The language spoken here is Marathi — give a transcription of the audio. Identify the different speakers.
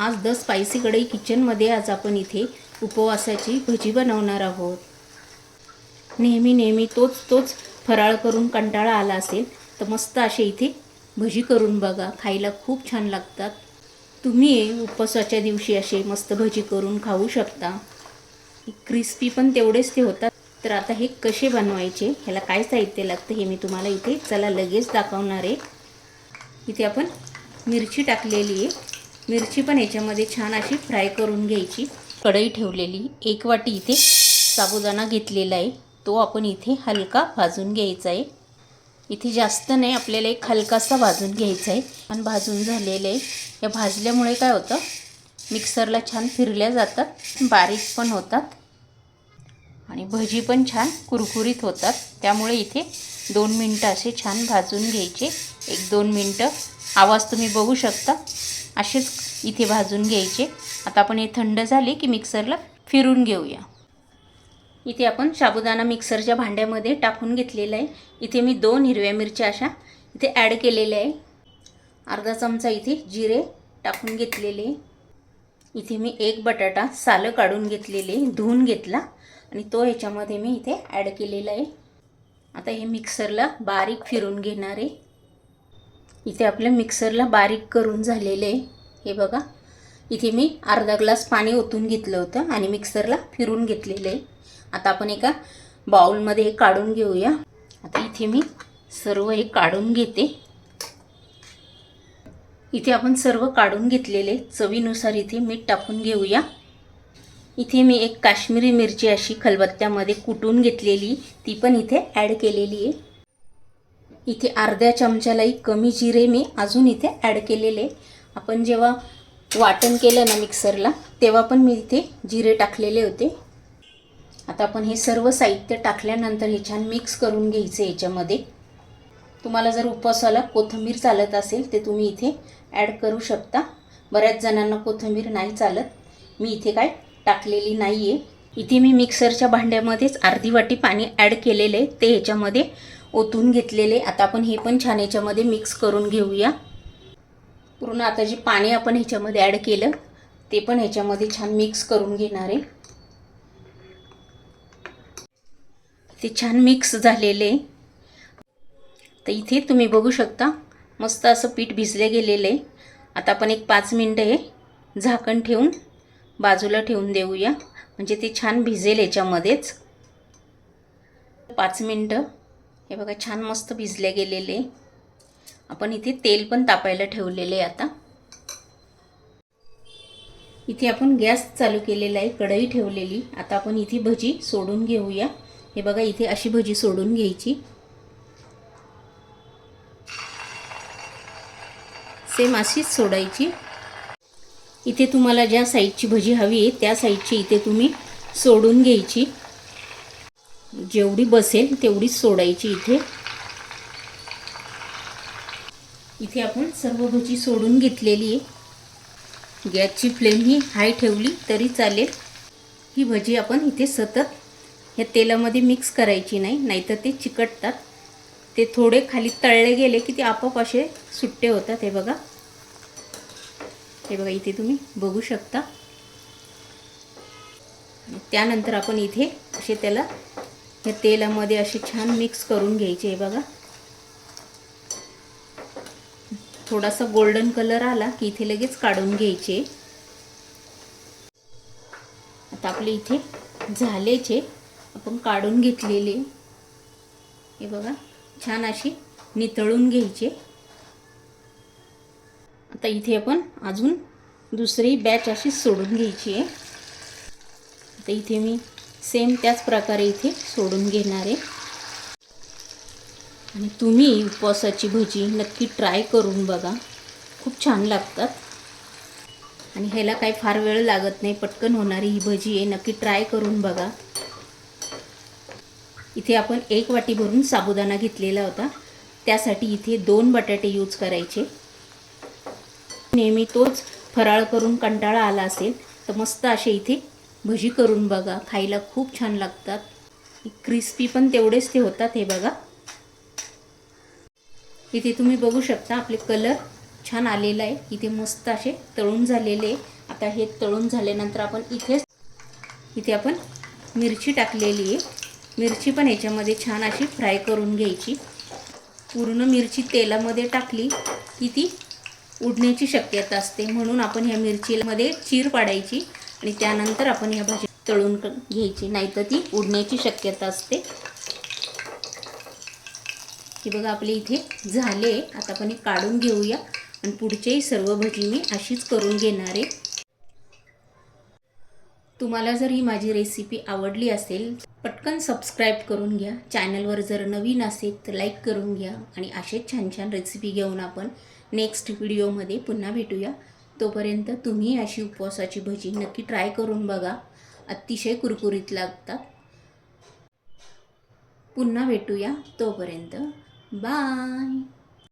Speaker 1: आज द स्पायसी कढई किचनमध्ये आज आपण इथे उपवासाची भजी बनवणार आहोत. नेहमी नेहमी तोच तोच फराळ करून कंटाळा आला असेल तर मस्त असे इथे भजी करून बघा खायला खूप छान लागतात. तुम्ही उपवासाच्या दिवशी असे मस्त भजी करून खाऊ शकता. क्रिस्पी पण तेवढेच ते होतात तर आता हे कसे बनवायचे ह्याला काय साहित्य लागतं हे मी तुम्हाला इथे चला लगेच दाखवणार आहे. इथे आपण मिरची टाकलेली आहे. मिरची पण याच्यामध्ये छान अशी फ्राय करून घ्यायची. कढई ठेवलेली. एक वाटी इथे साबुदाणा घेतलेला आहे. तो आपण इथे हलका भाजून घ्यायचा आहे. इथे जास्त नाही आपल्याला एक हलकासा भाजून घ्यायचा आहे. पण भाजून झालेलं आहे. या भाजल्यामुळे काय होतं? मिक्सरला छान फिरल्या जातात. बारीक पण होतात. आणि भजी पण छान कुरकुरीत होतात. त्यामुळे इथे दोन मिनटं असे छान भाजून घ्यायचे. एक दोन मिनटं. आवाज तुम्ही बघू शकता. असेच इथे भाजून घ्यायचे. आता आपण हे थंड झाले की मिक्सरला फिरून घेऊया. इथे आपण साबुदाणा मिक्सरच्या भांड्यामध्ये टाकून घेतलेला आहे. इथे मी दोन हिरव्या मिरच्या अशा इथे ॲड केलेल्या आहे. अर्धा चमचा इथे जिरे टाकून घेतलेले इथे मी एक बटाटा सालं काढून घेतलेले धुवून घेतला आणि तो ह्याच्यामध्ये मी इथे ॲड केलेला आहे. आता हे मिक्सरला बारीक फिरून घेणार आहे. इथे आपल्या मिक्सरला बारीक करून झालेलं आहे. हे बघा. इथे मी अर्धा ग्लास पाणी ओतून घेतलं होतं आणि मिक्सरला फिरून घेतलेलं आहे. आता आपण एका बाउलमध्ये हे काढून घेऊया. आता इथे मी सर्व हे काढून घेते. इथे आपण सर्व काढून घेतलेले चवीनुसार इथे मीठ टाकून घेऊया. इथे मी एक काश्मीरी मिरची अशी खलबत्त्यामध्ये कुटून घेतलेली ती पण इथे ॲड केलेली आहे. इथे अर्ध्या चमच्यालाही कमी जिरे मी अजून इथे ॲड केलेले. आपण जेव्हा वाटण केलं ना मिक्सरला तेव्हा पण मी इथे जिरे टाकलेले होते. आता आपण हे सर्व साहित्य टाकल्यानंतर हे छान मिक्स करून घ्यायचं याच्यामध्ये. तुम्हाला जर उपवासाला कोथिंबीर चालत असेल ते तुम्ही इथे ॲड करू शकता. बऱ्याच जणांना कोथिंबीर नाही चालत. मी इथे काय टाकलेली नाही आहे इथे मी मिक्सरच्या भांड्यामध्येच अर्धी वाटी पाणी ॲड केलेलं आहे. ते ह्याच्यामध्ये ओतून घेतलेले आता आपण हे पण छान याच्यामध्ये मिक्स करून घेऊया. पूर्ण आता जे पाणी आपण ह्याच्यामध्ये ॲड केलं ते पण ह्याच्यामध्ये छान मिक्स करून घेणार आहे. ते छान मिक्स झालेले तर इथे तुम्ही बघू शकता मस्त असं पीठ भिजले गेलेलं आहे. आता आपण एक पाच मिनटं हे झाकण ठेवून बाजूला ठेवून देऊया. म्हणजे ते छान भिजेल याच्यामध्येच. पाच मिनटं. हे बघा छान मस्त भिजले गेलेले आपण इथे तेल पण तापायला ठेवलेले आता. इथे आपण गॅस चालू केलेला आहे कढई ठेवलेली. आता आपण इथे भजी सोडून घेऊया. हे बघा इथे अशी भजी सोडून घ्यायची. सेम अशीच सोडायची. इथे तुम्हाला ज्या साईजची भजी हवी आहे त्या साईजची इथे तुम्ही सोडून घ्यायची. जेवढी बसेल तेवढीच सोडायची इथे. इथे आपण सर्व भजी सोडून घेतलेली आहे. गॅसची फ्लेम ही हाय ठेवली तरी चालेल. ही भजी आपण इथे सतत ह्या तेलामध्ये मिक्स करायची नाही नाहीतर ते चिकटतात. ते थोडे खाली तळले गेले की ते आपोआप असे सुट्टे होतात. हे बघा. हे बघा इथे तुम्ही बघू शकता. त्यानंतर आपण इथे असे त्याला ह्या तेलामध्ये असे छान मिक्स करून घ्यायचे. हे बघा. थोडासा गोल्डन कलर आला की इथे लगेच काढून घ्यायचे. आता आपले इथे झालेचे आपण काढून घेतलेले. हे बघा छान अशी नितळून घ्यायचे. आता इथे आपण अजून दुसरी बॅच अशी सोडून घ्यायची आहे. आता इथे मी सेम त्याच प्रकारे इथे सोडून घेणार आहे. आणि तुम्ही उपवासाची भजी नक्की ट्राय करून बघा. खूप छान लागतात. आणि ह्याला काही फार वेळ लागत नाही पटकन होणारी ही भजी आहे नक्की ट्राय करून बघा. इथे आपण एक वाटी भरून साबुदाणा घेतलेला होता. त्यासाठी इथे दोन बटाटे यूज करायचे. नेहमी तोच फराळ करून कंटाळा आला असेल तर मस्त असे इथे भजी करून बघा. खायला खूप छान लागतात. क्रिस्पी पण तेवढेच ते होतात हे बघा. इथे तुम्ही बघू शकता आपले कलर छान आलेला आहे. इथे मस्त असे तळून झालेले आहे. आता हे तळून झाल्यानंतर आपण इथेच इथे आपण मिरची टाकलेली आहे. मिरची पण याच्यामध्ये छान अशी फ्राय करून घ्यायची. पूर्ण मिरची तेलामध्ये टाकली की ती उडण्याची शक्यता असते. म्हणून आपण ह्या मिरचीमध्ये चीर पाडायची आणि त्यानंतर आपण ह्या भाजी तळून घ्यायची घ्यायची. नाहीतर ती उडण्याची शक्यता असते. की बघा आपले इथे झाले. आता आपण हे काढून घेऊया. आणि पुढचेही सर्व भजी मी अशीच करून घेणार आहे. तुम्हाला जर ही माझी रेसिपी आवडली असेल पटकन सबस्क्राईब करून घ्या. चॅनलवर जर नवीन असेल तर लाईक करून घ्या. आणि असेच छान छान रेसिपी घेऊन आपण नेक्स्ट व्हिडिओमध्ये पुन्हा भेटूया. तोपर्यंत तुम्ही अशी उपवासाची भजी नक्की ट्राय करून बघा. अतिशय कुरकुरीत लागतात. पुन्हा भेटूया तोपर्यंत. Bye.